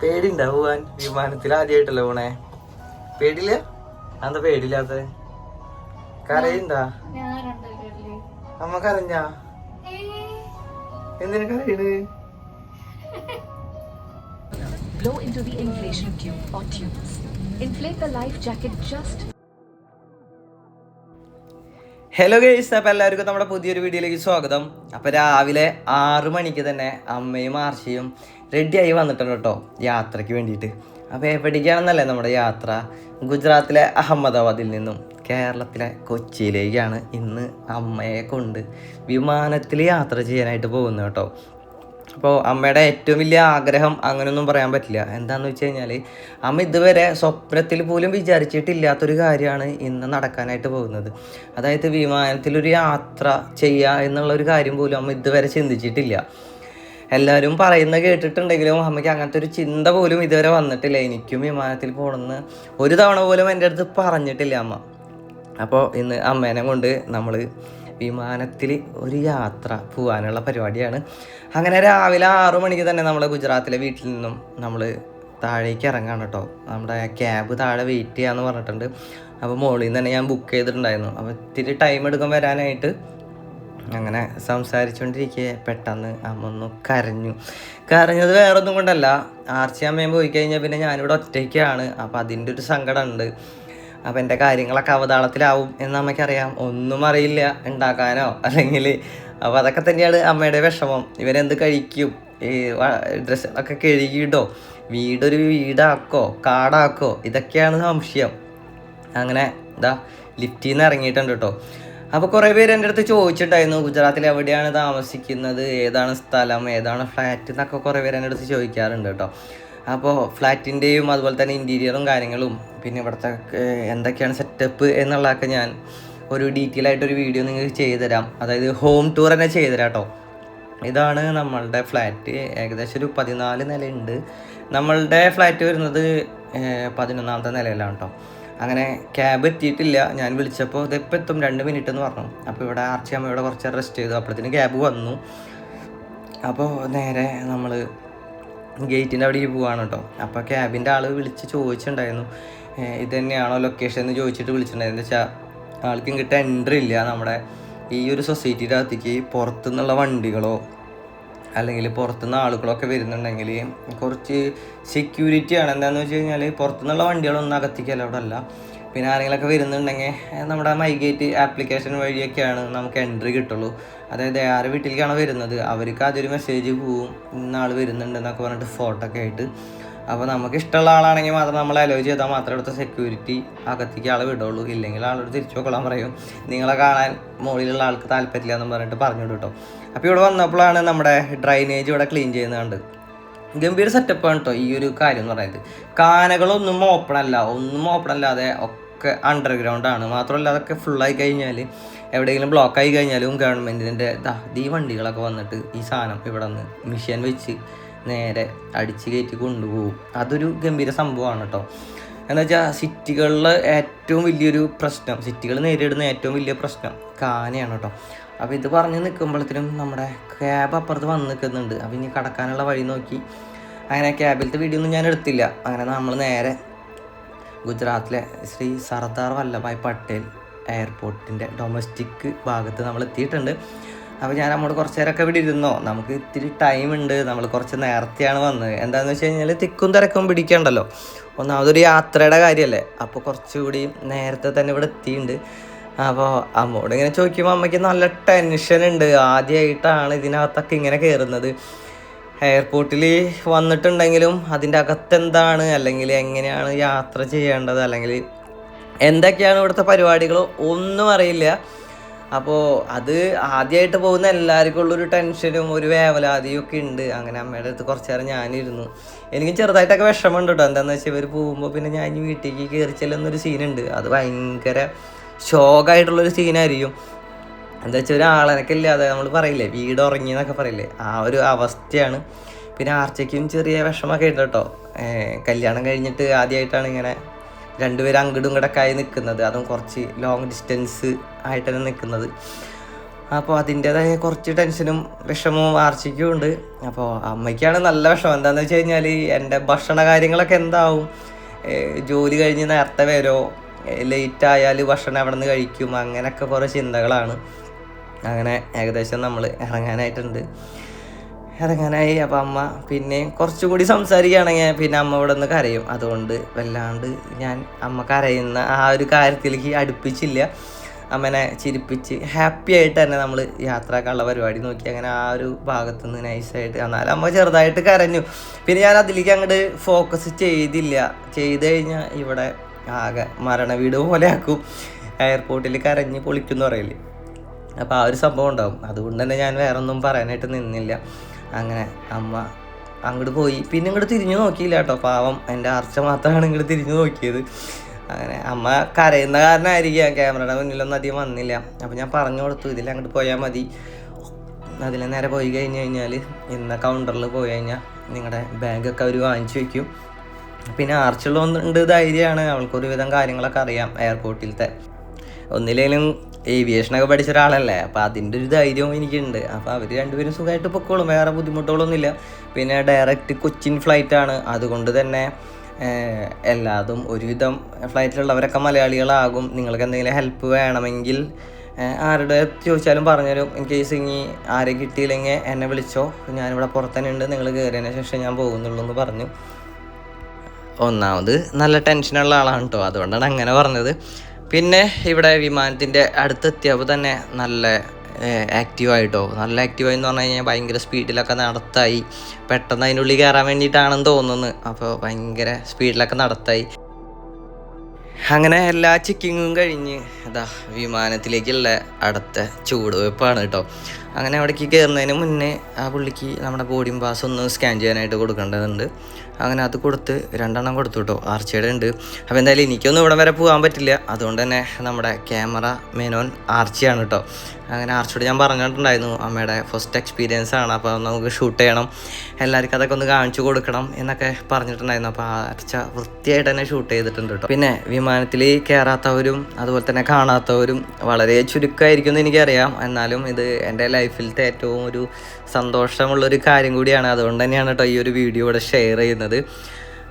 പേടിണ്ടാ പോവാൻ വിമാനത്തിൽ ആദ്യമായിട്ടല്ലേ പോണേ? പേടില്ല എന്താ പേടില്ലാത്ത കരയുണ്ടാ? അമ്മ കരഞ്ഞാ എന്തിനാ കരയണ്? Blow into the inflation tube or tubes. Inflate the life jacket just hello guys അപ്പോൾ എല്ലാവർക്കും നമ്മുടെ പുതിയൊരു വീഡിയോയിലേക്ക് സ്വാഗതം. അപ്പോൾ രാവിലെ ആറ് മണിക്ക് തന്നെ അമ്മയും ആർച്ചയും റെഡിയായി വന്നിട്ടുണ്ട് കേട്ടോ യാത്രയ്ക്ക് വേണ്ടിയിട്ട്. അപ്പോൾ എവിടേക്കാണെന്നല്ലേ നമ്മുടെ യാത്ര? ഗുജറാത്തിലെ അഹമ്മദാബാദിൽ നിന്നും കേരളത്തിലെ കൊച്ചിയിലേക്കാണ് ഇന്ന് അമ്മയെ കൊണ്ട് വിമാനത്തിൽ യാത്ര ചെയ്യാനായിട്ട് പോകുന്നത് കേട്ടോ. അപ്പോൾ അമ്മയുടെ ഏറ്റവും വലിയ ആഗ്രഹം അങ്ങനെയൊന്നും പറയാൻ പറ്റില്ല. എന്താണെന്ന് വെച്ച് കഴിഞ്ഞാൽ അമ്മ ഇതുവരെ സ്വപ്നത്തിൽ പോലും വിചാരിച്ചിട്ടില്ലാത്തൊരു കാര്യമാണ് ഇന്ന് നടക്കാനായിട്ട് പോകുന്നത്. അതായത് വിമാനത്തിലൊരു യാത്ര ചെയ്യുക എന്നുള്ള ഒരു കാര്യം പോലും അമ്മ ഇതുവരെ ചിന്തിച്ചിട്ടില്ല. എല്ലാവരും പറയുന്ന കേട്ടിട്ടുണ്ടെങ്കിലും അമ്മയ്ക്ക് അങ്ങനത്തെ ഒരു ചിന്ത പോലും ഇതുവരെ വന്നിട്ടില്ല. എനിക്കും വിമാനത്തിൽ പോകണമെന്ന് ഒരു തവണ പോലും എന്റെ അടുത്ത് പറഞ്ഞിട്ടില്ല അമ്മ. അപ്പോൾ ഇന്ന് അമ്മേനെ കൊണ്ട് നമ്മൾ വിമാനത്തിൽ ഒരു യാത്ര പോകാനുള്ള പരിപാടിയാണ്. അങ്ങനെ രാവിലെ ആറു മണിക്ക് തന്നെ നമ്മൾ ഗുജറാത്തിലെ വീട്ടിൽ നിന്നും നമ്മൾ താഴേക്ക് ഇറങ്ങാണ് കേട്ടോ. നമ്മുടെ ക്യാബ് താഴെ വെയിറ്റ് ചെയ്യാമെന്ന് പറഞ്ഞിട്ടുണ്ട്. അപ്പോൾ മുകളിൽ നിന്ന് തന്നെ ഞാൻ ബുക്ക് ചെയ്തിട്ടുണ്ടായിരുന്നു. അപ്പോൾ ഇത്തിരി ടൈം എടുക്കും വരാനായിട്ട് അങ്ങനെ സംസാരിച്ചുകൊണ്ടിരിക്കെ പെട്ടെന്ന് അമ്മ ഒന്ന് കരഞ്ഞു. കരഞ്ഞത് വേറെ ഒന്നും കൊണ്ടല്ല. ആർച്ചി അമ്മയും പോയി കഴിഞ്ഞാൽ പിന്നെ ഞാനിവിടെ ഒറ്റയ്ക്കാണ്. അപ്പോൾ അതിന്റെ ഒരു സങ്കടമുണ്ട് അപ്പം എന്റെ കാര്യങ്ങളൊക്കെ അവതാളത്തിലാവും എന്ന് അമ്മയ്ക്കറിയാം. ഒന്നും അറിയില്ല. ഉണ്ടാക്കാനോ? അല്ലെങ്കിൽ അപ്പോൾ അതൊക്കെ തന്നെയാണ് അമ്മയുടെ വിഷമം. ഇവരെന്ത് കഴിക്കും? ഈ ഡ്രസ്സ് ഒക്കെ കഴുകിയിട്ടോ വീടൊരു വീടാക്കോ? കാടാക്കോ? ഇതൊക്കെയാണ് സംശയം. അങ്ങനെ ഇതാ ലിഫ്റ്റിൽ നിന്ന് ഇറങ്ങിയിട്ടുണ്ട് കേട്ടോ അപ്പോൾ കുറേ പേര് എന്റെ അടുത്ത് ചോദിച്ചിട്ടുണ്ടായിരുന്നു ഗുജറാത്തിൽ എവിടെയാണ് താമസിക്കുന്നത്? ഏതാണ് സ്ഥലം? ഏതാണ് ഫ്ലാറ്റ്? എന്നൊക്കെ കുറേ പേര് എന്റെ അടുത്ത് ചോദിക്കാറുണ്ട് കേട്ടോ അപ്പോൾ ഫ്ലാറ്റിന്റെയും അതുപോലെ തന്നെ ഇന്റീരിയറും കാര്യങ്ങളും പിന്നെ ഇവിടുത്തെ എന്തൊക്കെയാണ് സെറ്റപ്പ് എന്നുള്ളതൊക്കെ ഞാൻ ഒരു ഡീറ്റെയിൽ ആയിട്ടൊരു വീഡിയോ നിങ്ങൾക്ക് ചെയ്തു തരാം അതായത് ഹോം ടൂർ തന്നെ ചെയ്തുതരാം കേട്ടോ ഇതാണ് നമ്മളുടെ ഫ്ലാറ്റ് ഏകദേശം ഒരു പതിനാല് നിലയുണ്ട്. നമ്മളുടെ ഫ്ലാറ്റ് വരുന്നത് പതിനൊന്നാമത്തെ നിലയിലാണ് കേട്ടോ അങ്ങനെ ക്യാബ് എത്തിയിട്ടില്ല. ഞാൻ വിളിച്ചപ്പോൾ ഇതിപ്പോൾ എത്തും. രണ്ട് മിനിറ്റ് എന്ന് പറഞ്ഞു. അപ്പോൾ ഇവിടെ ആർച്ചി ഇവിടെ കുറച്ച് റെസ്റ്റ് ചെയ്തു. അപ്പോഴത്തേന് ക്യാബ് വന്നു. അപ്പോൾ നേരെ നമ്മൾ ഗേറ്റിന്റെ അവിടേക്ക് പോവാണ് കേട്ടോ. അപ്പോൾ ക്യാബിന്റെ ആൾ വിളിച്ച് ചോദിച്ചിട്ടുണ്ടായിരുന്നു. "ഏഹ് ഇത് തന്നെയാണോ ലൊക്കേഷൻ എന്ന് ചോദിച്ചിട്ട് വിളിച്ചിട്ടുണ്ടായിരുന്നു. എന്താ വെച്ചാൽ ആൾക്കും കിട്ടാൻ എൻട്രി ഇല്ല നമ്മുടെ ഈ ഒരു സൊസൈറ്റിയുടെ അകത്തേക്ക്. പുറത്തുനിന്നുള്ള വണ്ടികളോ അല്ലെങ്കിൽ പുറത്തുനിന്ന് ആളുകളൊക്കെ വരുന്നുണ്ടെങ്കിൽ കുറച്ച് സെക്യൂരിറ്റിയാണ് എന്താണെന്ന് വെച്ച് കഴിഞ്ഞാൽ പുറത്തുനിന്നുള്ള വണ്ടികളൊന്നും അകത്തേക്കല്ല അവിടെ അല്ല. പിന്നെ ആരെങ്കിലുമൊക്കെ വരുന്നുണ്ടെങ്കിൽ നമ്മുടെ മൈഗേറ്റ് ആപ്ലിക്കേഷൻ വഴിയൊക്കെയാണ് നമുക്ക് എൻട്രി കിട്ടുള്ളൂ. അതായത് ആറ് വീട്ടിലേക്കാണ് വരുന്നത് അവർക്ക് അതൊരു മെസ്സേജ് പോവും ഇന്ന ആൾ വരുന്നുണ്ട് എന്നൊക്കെ പറഞ്ഞിട്ട് ഫോട്ടോ ഒക്കെ ആയിട്ട്. അപ്പോൾ നമുക്ക് ഇഷ്ടമുള്ള ആളാണെങ്കിൽ മാത്രം നമ്മൾ അലോ ചെയ്താൽ മാത്രമേ അടുത്ത സെക്യൂരിറ്റി അകത്തേക്ക് ആളെ വിടുള്ളൂ. ഇല്ലെങ്കിൽ ആളോട് തിരിച്ചു കൊള്ളാൻ പറയും. നിങ്ങളെ കാണാൻ മുകളിലുള്ള ആൾക്ക് താല്പര്യമില്ല എന്ന് പറഞ്ഞിട്ട് പറഞ്ഞു കേട്ടോ. അപ്പോൾ ഇവിടെ വന്നപ്പോഴാണ് നമ്മുടെ ഡ്രൈനേജ് ഇവിടെ ക്ലീൻ ചെയ്യുന്നത് കണ്ട്. ഗംഭീര സെറ്റപ്പാണ് കേട്ടോ ഈ ഒരു കാര്യം എന്ന് പറയുന്നത്. കാനകളൊന്നും ഓപ്പൺ അല്ല. ഒന്നും ഓപ്പൺ അല്ലാതെ ഒക്കെ അണ്ടർഗ്രൗണ്ട് ആണ്. മാത്രമല്ല അതൊക്കെ ഫുള്ളായി കഴിഞ്ഞാൽ എവിടെയെങ്കിലും ബ്ലോക്ക് ആയി കഴിഞ്ഞാലും ഗവൺമെന്റിന്റെ ഈ വണ്ടികളൊക്കെ വന്നിട്ട് ഈ സാധനം ഇവിടെ നിന്ന് മിഷ്യൻ വെച്ച് നേരെ അടിച്ച് കയറ്റി കൊണ്ടുപോകും. അതൊരു ഗംഭീര സംഭവമാണ് കേട്ടോ എന്താ വെച്ചാൽ സിറ്റികളിൽ ഏറ്റവും വലിയൊരു പ്രശ്നം സിറ്റികൾ നേരിടുന്ന ഏറ്റവും വലിയ പ്രശ്നം കാനയാണ് കേട്ടോ അപ്പോൾ ഇത് പറഞ്ഞ് നിൽക്കുമ്പോഴത്തേനും നമ്മുടെ ക്യാബ് അപ്പുറത്ത് വന്ന് നിൽക്കുന്നുണ്ട് അപ്പോൾ ഇനി കടക്കാനുള്ള വഴി നോക്കി. അങ്ങനെ ക്യാബിലത്തെ വീഡിയോ ഒന്നും ഞാൻ എടുത്തില്ല. അങ്ങനെ നമ്മൾ നേരെ ഗുജറാത്തിലെ ശ്രീ സർദാർ വല്ലഭായ് പട്ടേൽ എയർപോർട്ടിന്റെ ഡൊമസ്റ്റിക് ഭാഗത്ത് നമ്മൾ എത്തിയിട്ടുണ്ട്. അപ്പോൾ ഞാൻ നമ്മൾ കുറച്ച് നേരമൊക്കെ ഇവിടെ ഇരുന്നോ? നമുക്ക് ഇത്തിരി ടൈം ഉണ്ട്. നമ്മൾ കുറച്ച് നേരത്തെയാണ് വന്നത്. എന്താണെന്ന് വെച്ച് കഴിഞ്ഞാൽ തിക്കും തിരക്കും പിടിക്കണ്ടല്ലോ. ഒന്നാമതൊരു യാത്രയുടെ കാര്യമല്ലേ അപ്പോൾ കുറച്ചുകൂടി നേരത്തെ തന്നെ ഇവിടെ എത്തിയിട്ടുണ്ട്. അപ്പോൾ അമ്മോട് ഇങ്ങനെ ചോദിക്കുമ്പോൾ അമ്മയ്ക്ക് നല്ല ടെൻഷൻ ഉണ്ട്. ആദ്യമായിട്ടാണ് ഇതിനകത്തൊക്കെ ഇങ്ങനെ കയറുന്നത് എയർപോർട്ടിൽ വന്നിട്ടുണ്ടെങ്കിലും അതിന്റെ അകത്തെന്താണ് അല്ലെങ്കിൽ എങ്ങനെയാണ് യാത്ര ചെയ്യേണ്ടത്? അല്ലെങ്കിൽ എന്തൊക്കെയാണ് ഇവിടുത്തെ പരിപാടികൾ? ഒന്നും അറിയില്ല. അപ്പോൾ അത് ആദ്യമായിട്ട് പോകുന്ന എല്ലാവർക്കും ഉള്ളൊരു ടെൻഷനും ഒരു വേവലാതിയും ഒക്കെ ഉണ്ട്. അങ്ങനെ അമ്മയുടെ അടുത്ത് കുറച്ച് നേരം ഞാനിരുന്നു. എനിക്ക് ചെറുതായിട്ടൊക്കെ വിഷമമുണ്ട് കേട്ടോ എന്താണെന്ന് വെച്ചാൽ ഇവർ പോകുമ്പോൾ പിന്നെ ഞാൻ വീട്ടിലേക്ക് കയറി ചെല്ലുന്നൊരു സീനുണ്ട് അത് ഭയങ്കര ഷോക്കായിട്ടുള്ളൊരു സീനായിരിക്കും. എന്താ വെച്ചാൽ ഒരാളനൊക്കെ ഇല്ലാതെ നമ്മൾ പറയില്ലേ വീട് ഉറങ്ങി എന്നൊക്കെ പറയില്ലേ ആ ഒരു അവസ്ഥയാണ്. പിന്നെ ആർച്ചയ്ക്കും ചെറിയ വിഷമമൊക്കെ ഉണ്ട് കേട്ടോ. കല്യാണം കഴിഞ്ഞിട്ട് ആദ്യമായിട്ടാണ് ഇങ്ങനെ രണ്ടുപേരും അങ്ങോട്ടും ഇങ്ങോട്ടൊക്കെ നിൽക്കുന്നത് അതും കുറച്ച് ലോങ് ഡിസ്റ്റൻസ് ആയിട്ടാണ് നിൽക്കുന്നത് അപ്പോൾ അതിന്റേതായ കുറച്ച് ടെൻഷനും വിഷമവും ആർച്ചയ്ക്കും ഉണ്ട്. അപ്പോൾ അമ്മയ്ക്കാണ് നല്ല വിഷമം. എന്താണെന്ന് വെച്ച് കഴിഞ്ഞാൽ എന്റെ ഭക്ഷണ കാര്യങ്ങളൊക്കെ എന്താവും ജോലി കഴിഞ്ഞ് നേരത്തെ വരുമോ ലേറ്റ് ആയാൽ ഭക്ഷണം അവിടെ നിന്ന് കഴിക്കും അങ്ങനെയൊക്കെ കുറേ ചിന്തകളാണ്. അങ്ങനെ ഏകദേശം നമ്മൾ ഇറങ്ങാനായിട്ടുണ്ട്. ഇറങ്ങാനായി അപ്പം അമ്മ പിന്നെ കുറച്ചുകൂടി സംസാരിക്കുകയാണെങ്കിൽ പിന്നെ അമ്മ ഇവിടെ നിന്ന് കരയും. അതുകൊണ്ട് വല്ലാണ്ട് ഞാൻ അമ്മ കരയുന്ന ആ ഒരു കാര്യത്തിലേക്ക് അടുപ്പിച്ചില്ല. അമ്മനെ ചിരിപ്പിച്ച് ഹാപ്പി ആയിട്ട് തന്നെ നമ്മൾ യാത്രക്കാനുള്ള പരിപാടി നോക്കി അങ്ങനെ ആ ഒരു ഭാഗത്ത് നിന്ന് നൈസായിട്ട് എന്നാലും അമ്മ ചെറുതായിട്ട് കരഞ്ഞു. പിന്നെ ഞാൻ അതിലേക്ക് അങ്ങോട്ട് ഫോക്കസ് ചെയ്തില്ല. ചെയ്ത് കഴിഞ്ഞാൽ ഇവിടെ ആകെ മരണ വീട് പോലെ ആക്കും എയർപോർട്ടിൽ കരഞ്ഞ് പൊളിക്കും പറയില്ലേ അപ്പോൾ ആ ഒരു സംഭവം ഉണ്ടാവും. അതുകൊണ്ട് തന്നെ ഞാൻ വേറെ ഒന്നും പറയാനായിട്ട് നിന്നില്ല. അങ്ങനെ അമ്മ അങ്ങോട്ട് പോയി. പിന്നെ ഇങ്ങോട്ട് തിരിഞ്ഞു നോക്കിയില്ല കേട്ടോ. പാവം എന്റെ അർച്ച മാത്രമാണ് ഇങ്ങോട്ട് തിരിഞ്ഞു നോക്കിയത്. അങ്ങനെ അമ്മ കരയുന്ന കാരണമായിരിക്കാം. ക്യാമറയുടെ മുന്നിലൊന്നും അധികം വന്നില്ല. അപ്പോൾ ഞാൻ പറഞ്ഞു കൊടുത്തു ഇതിൽ അങ്ങോട്ട് പോയാൽ മതി. അതിൽ നേരെ പോയി കഴിഞ്ഞ് കഴിഞ്ഞാൽ ഇന്ന കൗണ്ടറിൽ പോയി കഴിഞ്ഞാൽ നിങ്ങളുടെ ബാഗൊക്കെ അവർ വാങ്ങിച്ചു വെക്കും. പിന്നെ ആർച്ചുള്ളതുകൊണ്ട് ധൈര്യമാണ്. അവൾക്ക് ഒരുവിധം കാര്യങ്ങളൊക്കെ അറിയാം എയർപോർട്ടിലത്തെ ഒന്നിലേലും ഏവിയേഷനൊക്കെ പഠിച്ച ഒരാളല്ലേ? അപ്പോൾ അതിന്റെ ഒരു ധൈര്യവും എനിക്കുണ്ട്. അപ്പോൾ അവർ രണ്ടുപേരും സുഖമായിട്ട് പൊക്കോളും. വേറെ ബുദ്ധിമുട്ടുകളൊന്നുമില്ല. പിന്നെ ഡയറക്റ്റ് കൊച്ചിൻ ഫ്ലൈറ്റാണ് അതുകൊണ്ട് തന്നെ എല്ലാതും ഒരുവിധം ഫ്ലൈറ്റിലുള്ളവരൊക്കെ മലയാളികളാകും. നിങ്ങൾക്ക് എന്തെങ്കിലും ഹെൽപ്പ് വേണമെങ്കിൽ ആരുടെ ചോദിച്ചാലും പറഞ്ഞുതരും ഇൻ കേസ് ഇനി ആരെ കിട്ടിയില്ലെങ്കിൽ എന്നെ വിളിച്ചോ. ഞാനിവിടെ പുറത്തന്നെ ഉണ്ട് നിങ്ങൾ കയറിയതിന് ശേഷം ഞാൻ പോകുന്നുള്ളൂ എന്ന് പറഞ്ഞു. ഒന്നാമത് നല്ല ടെൻഷനുള്ള ആളാണ് കേട്ടോ അതുകൊണ്ടാണ് അങ്ങനെ പറഞ്ഞത്. പിന്നെ ഇവിടെ വിമാനത്തിന്റെ അടുത്തെത്തിയപ്പോൾ തന്നെ നല്ല ആക്റ്റീവായിട്ടോ നല്ല ആക്റ്റീവായി എന്ന് പറഞ്ഞു കഴിഞ്ഞാൽ ഭയങ്കര സ്പീഡിലൊക്കെ നടത്തായി. പെട്ടെന്ന് അതിനുള്ളിൽ കയറാൻ വേണ്ടിയിട്ടാണെന്ന് തോന്നുന്നു. അപ്പോൾ ഭയങ്കര സ്പീഡിലൊക്കെ നടത്തായി. അങ്ങനെ എല്ലാ ചെക്കിങ്ങും കഴിഞ്ഞ് അതാ വിമാനത്തിലേക്കുള്ള അടുത്ത ചൂടുവെപ്പാണ് കേട്ടോ അങ്ങനെ അവിടേക്ക് കയറുന്നതിന് മുന്നേ ആ പുള്ളിക്ക് നമ്മുടെ ബോർഡിംഗ് പാസ് ഒന്ന് സ്കാൻ ചെയ്യാനായിട്ട് കൊടുക്കേണ്ടതുണ്ട്. അങ്ങനെ അത് കൊടുത്ത് രണ്ടെണ്ണം കൊടുത്തു കേട്ടോ ആർച്ചയുടെ ഉണ്ട്. അപ്പോൾ എന്തായാലും എനിക്കൊന്നും ഇവിടെ വരെ പോകാൻ പറ്റില്ല. അതുകൊണ്ട് തന്നെ നമ്മുടെ ക്യാമറ മേനോൻ ആർച്ചയാണ് കേട്ടോ അങ്ങനെ ആർച്ചയോട് ഞാൻ പറഞ്ഞിട്ടുണ്ടായിരുന്നു അമ്മയുടെ ഫസ്റ്റ് എക്സ്പീരിയൻസ് ആണ്. അപ്പോൾ നമുക്ക് ഷൂട്ട് ചെയ്യണം. എല്ലാവർക്കും അതൊക്കെ ഒന്ന് കാണിച്ചു കൊടുക്കണം എന്നൊക്കെ പറഞ്ഞിട്ടുണ്ടായിരുന്നു. അപ്പോൾ ആർച്ച വൃത്തിയായിട്ട് തന്നെ ഷൂട്ട് ചെയ്തിട്ടുണ്ട് കേട്ടോ പിന്നെ വിമാനത്തിൽ കയറാത്തവരും അതുപോലെ തന്നെ കാണാത്തവരും വളരെ ചുരുക്കമായിരിക്കും എന്ന് എനിക്കറിയാം. എന്നാലും ഇത് എന്റെ ലൈഫിലത്തെ ഏറ്റവും ഒരു സന്തോഷമുള്ളൊരു കാര്യം കൂടിയാണ്. അതുകൊണ്ട് തന്നെയാണ് കേട്ടോ ഈ ഒരു വീഡിയോ ഇവിടെ ഷെയർ ചെയ്യുന്നത്.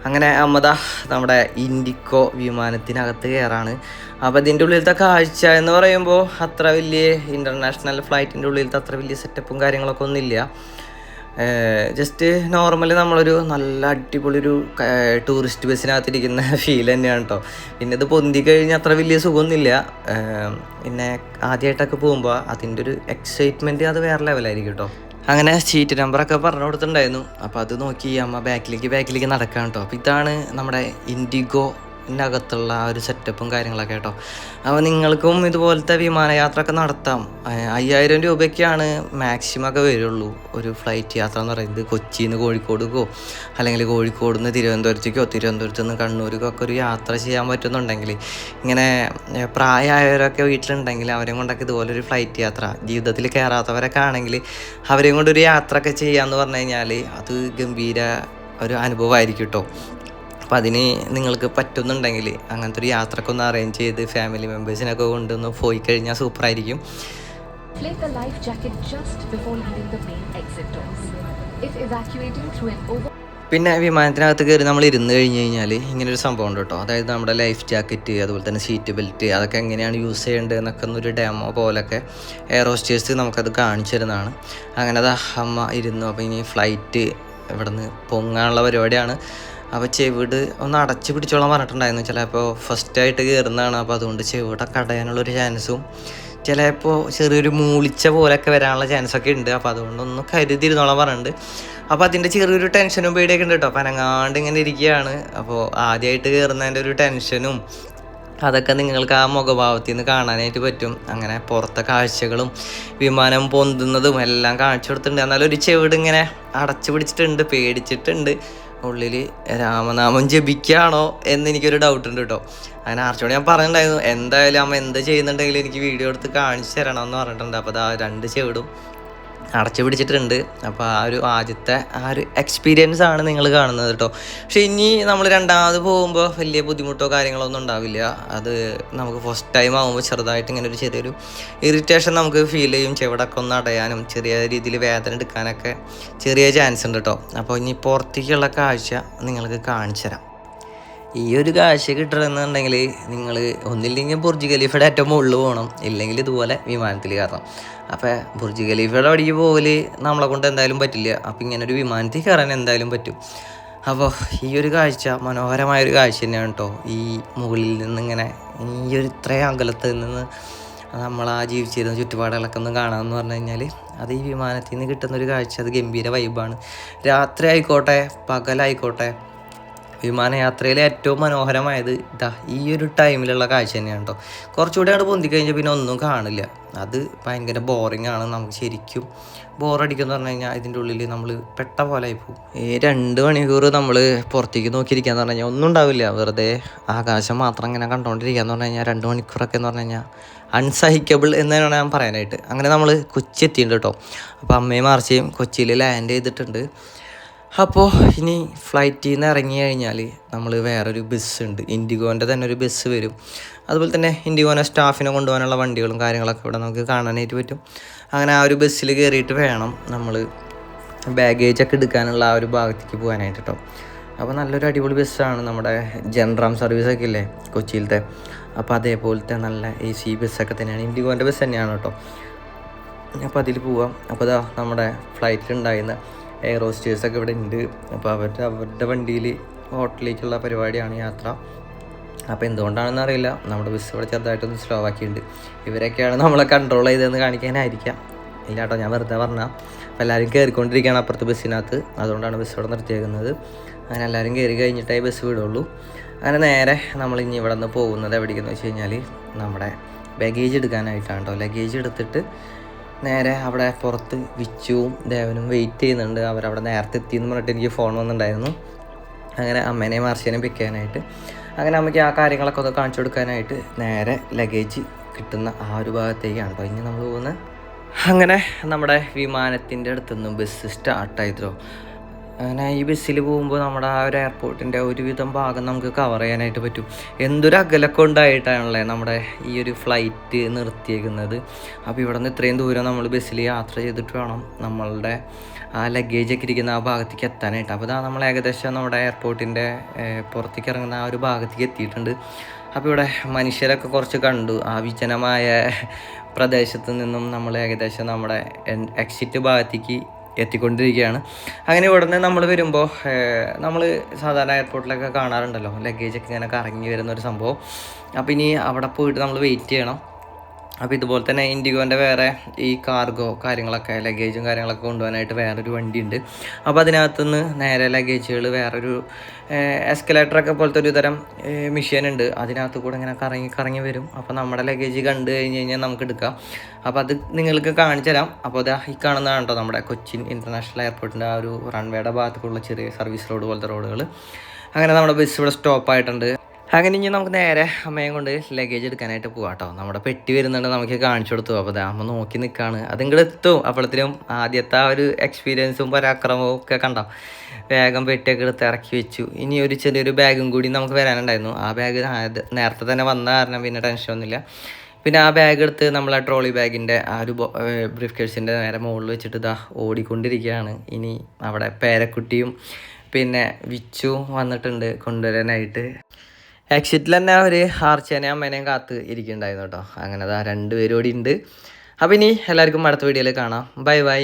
അങ്ങനെ അമ്മദ നമ്മുടെ ഇൻഡിക്കോ വിമാനത്തിനകത്ത് കയറാണ്. അപ്പോൾ ഇതിന്റെ ഉള്ളിലത്തെ കാഴ്ച എന്ന് പറയുമ്പോൾ അത്ര വലിയ ഇന്റർനാഷണൽ ഫ്ലൈറ്റിന്റെ ഉള്ളിലത്തെ അത്ര വലിയ സെറ്റപ്പും കാര്യങ്ങളൊക്കെ ഒന്നുമില്ല. ജസ്റ്റ് നോർമലി നമ്മളൊരു നല്ല അടിപൊളി ഒരു ടൂറിസ്റ്റ് ബസ്സിനകത്തിരിക്കുന്ന ഫീൽ തന്നെയാണ് കേട്ടോ പിന്നെ ഇത് പൊന്തി കഴിഞ്ഞാൽ അത്ര വലിയ സുഖമൊന്നുമില്ല. പിന്നെ ആദ്യമായിട്ടൊക്കെ പോകുമ്പോൾ അതിന്റെ ഒരു എക്സൈറ്റ്മെന്റ് അത് വേറെ ലെവലായിരിക്കും കേട്ടോ അങ്ങനെ സീറ്റ് നമ്പറൊക്കെ പറഞ്ഞു കൊടുത്തിട്ടുണ്ടായിരുന്നു. അപ്പോൾ അത് നോക്കി അമ്മ ബാക്കിലേക്ക് ബാക്കിലേക്ക് നടക്കാം കേട്ടോ അപ്പോൾ ഇതാണ് നമ്മുടെ ഇൻഡിഗോ അകത്തുള്ള ആ ഒരു സെറ്റപ്പും കാര്യങ്ങളൊക്കെ കേട്ടോ. അപ്പോൾ നിങ്ങൾക്കും ഇതുപോലത്തെ വിമാനയാത്ര ഒക്കെ നടത്താം അയ്യായിരം രൂപയ്ക്കാണ് മാക്സിമം ഒക്കെ വരുള്ളൂ. ഒരു ഫ്ലൈറ്റ് യാത്ര എന്ന് പറയുന്നത്. കൊച്ചിയിൽ നിന്ന് കോഴിക്കോടുക്കോ അല്ലെങ്കിൽ കോഴിക്കോട് നിന്ന് തിരുവനന്തപുരത്തേക്കോ തിരുവനന്തപുരത്ത് നിന്ന് കണ്ണൂർക്കോ ഒക്കെ ഒരു യാത്ര ചെയ്യാൻ പറ്റുന്നുണ്ടെങ്കിൽ ഇങ്ങനെ പ്രായമായവരൊക്കെ വീട്ടിലുണ്ടെങ്കിൽ അവരെയും കൊണ്ടൊക്കെ ഇതുപോലൊരു ഫ്ലൈറ്റ് യാത്ര ജീവിതത്തിൽ കയറാത്തവരൊക്കെ ആണെങ്കിൽ അവരെയും കൊണ്ടൊരു യാത്ര ഒക്കെ ചെയ്യാന്ന് പറഞ്ഞു കഴിഞ്ഞാൽ അത് ഗംഭീര ഒരു അനുഭവമായിരിക്കും കേട്ടോ. അപ്പോൾ അതിന് നിങ്ങൾക്ക് പറ്റുന്നുണ്ടെങ്കിൽ അങ്ങനത്തെ ഒരു യാത്രക്കൊന്ന് ഒന്ന് അറേഞ്ച് ചെയ്ത് ഫാമിലി മെമ്പേഴ്സിനൊക്കെ കൊണ്ടൊന്ന് പോയി കഴിഞ്ഞാൽ സൂപ്പറായിരിക്കും. Inflate the life jacket just before leaving the main exit doors. If evacuating through an over പിന്നെ വിമാനത്തിനകത്ത് കയറി നമ്മൾ ഇരുന്ന് കഴിഞ്ഞ് കഴിഞ്ഞാൽ ഇങ്ങനെ ഒരു സംഭവം ഉണ്ട് കേട്ടോ. അതായത് നമ്മുടെ ലൈഫ് ജാക്കറ്റ് അതുപോലെ തന്നെ സീറ്റ് ബെൽറ്റ് അതൊക്കെ എങ്ങനെയാണ് യൂസ് ചെയ്യേണ്ടത് എന്നൊക്കെ ഒന്നൊരു ഡെമോ പോലൊക്കെ എയർ ഹോസ്റ്റേഴ്സ് നമുക്കത് കാണിച്ചു തരുന്നതാണ്. അങ്ങനെ അത് അമ്മ ഇരുന്നു. അപ്പോൾ ഇനി ഫ്ലൈറ്റ് ഇവിടെ നിന്ന് പൊങ്ങാനുള്ള പരിപാടിയാണ്. അപ്പോൾ ചെവിട് ഒന്ന് അടച്ച് പിടിച്ചോളാൻ പറഞ്ഞിട്ടുണ്ടായിരുന്നു. ചിലപ്പോൾ ഫസ്റ്റായിട്ട് കയറുന്നതാണ് അപ്പോൾ അതുകൊണ്ട് ചെവിടൊക്കെ അടയാനുള്ളൊരു ചാൻസും ചിലപ്പോൾ ചെറിയൊരു മൂളിച്ച പോലെയൊക്കെ വരാനുള്ള ചാൻസൊക്കെ ഉണ്ട്. അപ്പോൾ അതുകൊണ്ടൊന്ന് കരുതിയിരുന്നോളാം പറഞ്ഞിട്ടുണ്ട്. അപ്പോൾ അതിന്റെ ചെറിയൊരു ടെൻഷനും പേടിയൊക്കെ ഉണ്ട് കേട്ടോ. അപ്പോൾ അനങ്ങാണ്ട് ഇങ്ങനെ ഇരിക്കുകയാണ്. അപ്പോൾ ആദ്യമായിട്ട് കയറുന്നതിന്റെ ഒരു ടെൻഷനും അതൊക്കെ നിങ്ങൾക്ക് ആ മുഖഭാവത്തിൽ നിന്ന് കാണാനായിട്ട് പറ്റും. അങ്ങനെ പുറത്തെ കാഴ്ചകളും വിമാനം പൊന്തുന്നതും എല്ലാം കാണിച്ചു കൊടുത്തിട്ടുണ്ട്. എന്നാലും ഒരു ചെവിട് ഇങ്ങനെ അടച്ചു പിടിച്ചിട്ടുണ്ട് പേടിച്ചിട്ടുണ്ട്. ഉള്ളിൽ രാമനാമം ജപിക്കുകയാണോ എന്ന് എനിക്കൊരു ഡൗട്ട് ഉണ്ട് കേട്ടോ അങ്ങനെ ആർച്ചോട് ഞാൻ പറഞ്ഞിട്ടുണ്ടായിരുന്നു എന്തായാലും അമ്മ എന്ത് ചെയ്യുന്നുണ്ടെങ്കിലും എനിക്ക് വീഡിയോ എടുത്ത് കാണിച്ചു തരണം എന്ന് പറഞ്ഞിട്ടുണ്ട്. അപ്പോൾ ആ രണ്ട് ചെവിടും അടച്ചു പിടിച്ചിട്ടുണ്ട്. അപ്പോൾ ആ ഒരു ആദ്യത്തെ ആ ഒരു എക്സ്പീരിയൻസ് ആണ് നിങ്ങൾ കാണുന്നത് കേട്ടോ പക്ഷെ ഇനി നമ്മൾ രണ്ടാമത് പോകുമ്പോൾ വലിയ ബുദ്ധിമുട്ടോ കാര്യങ്ങളോ ഒന്നും ഉണ്ടാവില്ല. അത് നമുക്ക് ഫസ്റ്റ് ടൈം ആകുമ്പോൾ ചെറുതായിട്ട് ഇങ്ങനെ ഒരു ചെറിയൊരു ഇറിറ്റേഷൻ നമുക്ക് ഫീൽ ചെയ്യും. ചെവിടൊക്കെ ഒന്ന് അടയാനും ചെറിയ രീതിയിൽ വേദന എടുക്കാനൊക്കെ ചെറിയ ചാൻസ് ഉണ്ട് കേട്ടോ അപ്പോൾ ഇനി പുറത്തേക്കുള്ള കാഴ്ച നിങ്ങൾക്ക് കാണിച്ചു തരാം. ഈ ഒരു കാശ് കിട്ടണമെന്നുണ്ടെങ്കിൽ നിങ്ങൾ ഒന്നില്ലെങ്കിൽ ബുർജ് ഖലീഫയുടെ ഏറ്റവും മുകളിൽ പോകണം. ഇല്ലെങ്കിൽ ഇതുപോലെ വിമാനത്തിൽ കയറണം. അപ്പോൾ ബുർജ് ഖലീഫയുടെ അടിക്ക് പോകൽ നമ്മളെ കൊണ്ട് എന്തായാലും പറ്റില്ല. അപ്പോൾ ഇങ്ങനെ ഒരു വിമാനത്തിൽ കയറാൻ എന്തായാലും പറ്റും. അപ്പോൾ ഈ ഒരു കാഴ്ച മനോഹരമായ ഒരു കാഴ്ച തന്നെയാണ് കേട്ടോ ഈ മുകളിൽ നിന്നിങ്ങനെ ഈ ഒരു ഇത്രയും അകലത്ത് നിന്ന് നമ്മൾ ആ ജീവിച്ചിരുന്ന ചുറ്റുപാടുകളൊക്കെ ഒന്ന് കാണാമെന്ന് പറഞ്ഞു കഴിഞ്ഞാൽ അത് ഈ വിമാനത്തിൽ നിന്ന് കിട്ടുന്ന ഒരു കാഴ്ച അത് ഗംഭീര വൈബാണ് രാത്രി ആയിക്കോട്ടെ പകലായിക്കോട്ടെ വിമാനയാത്രയിലെ ഏറ്റവും മനോഹരമായത് ഇതാ ഈ ഒരു ടൈമിലുള്ള കാഴ്ച തന്നെയാണ് കേട്ടോ കുറച്ചുകൂടെ അവിടെ പൊന്തി കഴിഞ്ഞാൽ പിന്നെ ഒന്നും കാണില്ല. അത് ഭയങ്കര ബോറിംഗ് ആണ് നമുക്ക് ശരിക്കും. ബോറടിക്കുമെന്ന് പറഞ്ഞു കഴിഞ്ഞാൽ ഇതിന്റെ ഉള്ളിൽ നമ്മൾ പെട്ട പോലെ ആയിപ്പോവും ഈ രണ്ട് മണിക്കൂർ നമ്മൾ പുറത്തേക്ക് നോക്കിയിരിക്കുകയെന്ന് പറഞ്ഞു കഴിഞ്ഞാൽ ഒന്നും ഉണ്ടാവില്ല. വെറുതെ ആകാശം മാത്രം ഇങ്ങനെ കണ്ടുകൊണ്ടിരിക്കുകയെന്ന് പറഞ്ഞു കഴിഞ്ഞാൽ രണ്ട് മണിക്കൂറൊക്കെ എന്ന് പറഞ്ഞു കഴിഞ്ഞാൽ അൺസഹിക്കബിൾ എന്ന് തന്നെയാണ് ഞാൻ പറയാനായിട്ട്. അങ്ങനെ നമ്മൾ കൊച്ചി എത്തിയിട്ടുണ്ട് കേട്ടോ അപ്പോൾ അമ്മയും മാർച്ചയും കൊച്ചിയിൽ ലാൻഡ് ചെയ്തിട്ടുണ്ട്. അപ്പോൾ ഇനി ഫ്ലൈറ്റിൽ നിന്ന് ഇറങ്ങി കഴിഞ്ഞാൽ നമ്മൾ വേറൊരു ഉണ്ട് ഇൻഡിഗോന്റെ തന്നെ ഒരു ബസ് വരും. അതുപോലെ തന്നെ ഇൻഡിഗോനെ സ്റ്റാഫിനെ കൊണ്ടുപോകാനുള്ള വണ്ടികളും കാര്യങ്ങളൊക്കെ ഇവിടെ നമുക്ക് കാണാനായിട്ട് പറ്റും. അങ്ങനെ ആ ഒരു ബസ്സിൽ കയറിയിട്ട് വേണം നമ്മൾ ബാഗേജ് ഒക്കെ എടുക്കാനുള്ള ആ ഒരു ഭാഗത്തേക്ക് പോകാനായിട്ട് കേട്ടോ അപ്പോൾ നല്ലൊരു അടിപൊളി ബസ്സാണ് നമ്മുടെ ജനറാം സർവീസൊക്കെ ഇല്ലേ കൊച്ചിയിലത്തെ. അപ്പോൾ അതേപോലത്തെ നല്ല എ സി ബസ്സൊക്കെ തന്നെയാണ്. ഇൻഡിഗോന്റെ ബസ് തന്നെയാണ് കേട്ടോ അപ്പോൾ അതിൽ പോവാം. അപ്പോൾ ഇതാ നമ്മുടെ ഫ്ലൈറ്റിലുണ്ടായിരുന്ന എയർ ഹോസ്റ്റേഴ്സൊക്കെ ഇവിടെ ഉണ്ട്. അപ്പോൾ അവരുടെ അവരുടെ വണ്ടിയിൽ ഹോട്ടലിലേക്കുള്ള പരിപാടിയാണ് യാത്ര. അപ്പോൾ എന്തുകൊണ്ടാണെന്ന് അറിയില്ല. നമ്മുടെ ബസ് ഇവിടെ ചെറുതായിട്ടൊന്ന് സ്ലോ ആക്കിയിട്ടുണ്ട്. ഇവരൊക്കെയാണ് നമ്മളെ കൺട്രോൾ ചെയ്തതെന്ന് കാണിക്കാനായിരിക്കാം. ഇല്ല കേട്ടോ ഞാൻ വെറുതെ പറഞ്ഞാൽ അപ്പോൾ എല്ലാവരും കയറിക്കൊണ്ടിരിക്കുകയാണ് അപ്പുറത്ത് ബസ്സിനകത്ത് അതുകൊണ്ടാണ് ബസ് ഇവിടെ നിർത്തിയേക്കുന്നത്. അങ്ങനെ എല്ലാവരും കയറി കഴിഞ്ഞിട്ടേ ബസ് വിടുള്ളൂ. അങ്ങനെ നേരെ നമ്മൾ ഇനി ഇവിടെ നിന്ന് പോകുന്നത് എവിടേക്കെന്ന് വെച്ച് കഴിഞ്ഞാൽ നമ്മുടെ ലഗേജ് എടുക്കാനായിട്ടാണ് കേട്ടോ ലഗേജ് എടുത്തിട്ട് നേരെ അവിടെ പുറത്ത് വിച്ചുവും ദേവനും വെയിറ്റ് ചെയ്യുന്നുണ്ട്. അവരവിടെ നേരത്തെ എത്തിയെന്ന് പറഞ്ഞിട്ട് എനിക്ക് ഫോൺ വന്നിട്ടുണ്ടായിരുന്നു. അങ്ങനെ അമ്മേനെയും മാർച്ചേനെയും പിക്ക് ചെയ്യാനായിട്ട്. അങ്ങനെ അമ്മയ്ക്ക് ആ കാര്യങ്ങളൊക്കെ ഒന്ന് കാണിച്ചു കൊടുക്കാനായിട്ട് നേരെ ലഗേജ് കിട്ടുന്ന ആ ഒരു ഭാഗത്തേക്കാണ് അപ്പോൾ ഇനി നമ്മൾ പോകുന്നത്. അങ്ങനെ നമ്മുടെ വിമാനത്തിന്റെ അടുത്തുനിന്ന് ബസ് സ്റ്റാർട്ടായിട്ടോ അങ്ങനെ ഈ ബസ്സിൽ പോകുമ്പോൾ നമ്മുടെ ആ ഒരു എയർപോർട്ടിന്റെ ഒരുവിധം ഭാഗം നമുക്ക് കവർ ചെയ്യാനായിട്ട് പറ്റും. എന്തൊരു അകലൊക്കെ ഉണ്ടായിട്ടാണല്ലേ നമ്മുടെ ഈ ഒരു ഫ്ലൈറ്റ് നിർത്തിയേക്കുന്നത്. അപ്പോൾ ഇവിടെ നിന്ന് ഇത്രയും ദൂരം നമ്മൾ ബസ്സിൽ യാത്ര ചെയ്തിട്ട് വേണം നമ്മളുടെ ആ ലഗേജൊക്കെ ഇരിക്കുന്ന ആ ഭാഗത്തേക്ക് എത്താനായിട്ട്. അപ്പോൾ ഇതാ നമ്മൾ ഏകദേശം നമ്മുടെ എയർപോർട്ടിന്റെ പുറത്തേക്ക് ഇറങ്ങുന്ന ആ ഒരു ഭാഗത്തേക്ക് എത്തിയിട്ടുണ്ട്. അപ്പോൾ ഇവിടെ മനുഷ്യരൊക്കെ കുറച്ച് കണ്ടു. ആ വിജനമായ പ്രദേശത്ത് നിന്നും നമ്മൾ ഏകദേശം നമ്മുടെ എക്സിറ്റ് ഭാഗത്തേക്ക് എത്തിക്കൊണ്ടിരിക്കുകയാണ്. അങ്ങനെ ഉടനെ നമ്മൾ വരുമ്പോൾ നമ്മൾ സാധാരണ എയർപോർട്ടിലൊക്കെ കാണാറുണ്ടല്ലോ. ലഗേജൊക്കെ ഇങ്ങനെ കറങ്ങി വരുന്ന ഒരു സംഭവം. അപ്പോൾ ഇനി അവിടെ പോയിട്ട് നമ്മൾ വെയിറ്റ് ചെയ്യണം. അപ്പോൾ ഇതുപോലെ തന്നെ ഇൻഡിഗോന്റെ വേറെ ഈ കാർഗോ കാര്യങ്ങളൊക്കെ ലഗേജും കാര്യങ്ങളൊക്കെ കൊണ്ടുപോകാനായിട്ട് വേറൊരു വണ്ടിയുണ്ട്. അപ്പോൾ അതിനകത്തുനിന്ന് നേരെ ലഗേജുകൾ വേറൊരു എസ്കലേറ്ററൊക്കെ പോലത്തെ ഒരു തരം മെഷീൻ ഉണ്ട്. അതിനകത്ത് കൂടെ ഇങ്ങനെ കറങ്ങി കറങ്ങി വരും. അപ്പോൾ നമ്മുടെ ലഗേജ് കണ്ടു കഴിഞ്ഞ് കഴിഞ്ഞാൽ നമുക്ക് എടുക്കാം. അപ്പോൾ അത് നിങ്ങൾക്ക് കാണിച്ചു തരാം. അപ്പോൾ അത് ഈ കാണുന്നതാണ് നമ്മുടെ കൊച്ചിൻ ഇന്റർനാഷണൽ എയർപോർട്ടിന്റെ ആ ഒരു റൺവേയുടെ ഭാഗത്തുള്ള ചെറിയ സർവീസ് റോഡ് പോലത്തെ റോഡുകൾ അങ്ങനെ നമ്മുടെ ബസ് ഇവിടെ സ്റ്റോപ്പ് ആയിട്ടുണ്ട്. അങ്ങനെ ഇനി നമുക്ക് നേരെ അമ്മയും കൊണ്ട് ലഗേജ് എടുക്കാനായിട്ട് പോകാം കേട്ടോ നമ്മുടെ പെട്ടി വരുന്നുണ്ട് നമുക്ക് കാണിച്ചു കൊടുത്തു. അപ്പോൾ ദാ അമ്മ നോക്കി നിൽക്കുകയാണ് അതിങ്ങോട്ട് എത്തും. അപ്പോഴത്തേനും ആദ്യത്തെ ആ ഒരു എക്സ്പീരിയൻസും പരാക്രമവും ഒക്കെ കണ്ടോ? വേഗം പെട്ടിയൊക്കെ എടുത്ത് ഇറക്കി വെച്ചു. ഇനി ഒരു ചെറിയൊരു ബാഗും കൂടി നമുക്ക് വരാനുണ്ടായിരുന്നു. ആ ബാഗ് നേരത്തെ തന്നെ വന്ന കാരണം പിന്നെ ടെൻഷനൊന്നുമില്ല പിന്നെ ആ ബാഗ് എടുത്ത് നമ്മൾ ആ ട്രോളി ബാഗിന്റെ ആ ഒരു ബ്രീഫ് കേഴ്സിന്റെ നേരെ മുകളിൽ വെച്ചിട്ട് ഇതാ ഓടിക്കൊണ്ടിരിക്കുകയാണ്. ഇനി അവിടെ പേരക്കുട്ടിയും പിന്നെ വിച്ചു വന്നിട്ടുണ്ട് കൊണ്ടുവരാനായിട്ട്. എക്സിറ്റിൽ തന്നെ അവർ ആർച്ചേനെ അമ്മേനെയും കാത്ത് ഇരിക്കുന്നുണ്ടായിരുന്നു കേട്ടോ. അങ്ങനെ അതാ രണ്ടുപേരും കൂടി ഉണ്ട് അപ്പം ഇനി എല്ലാവർക്കും അടുത്ത വീഡിയോയിൽ കാണാം. Bye bye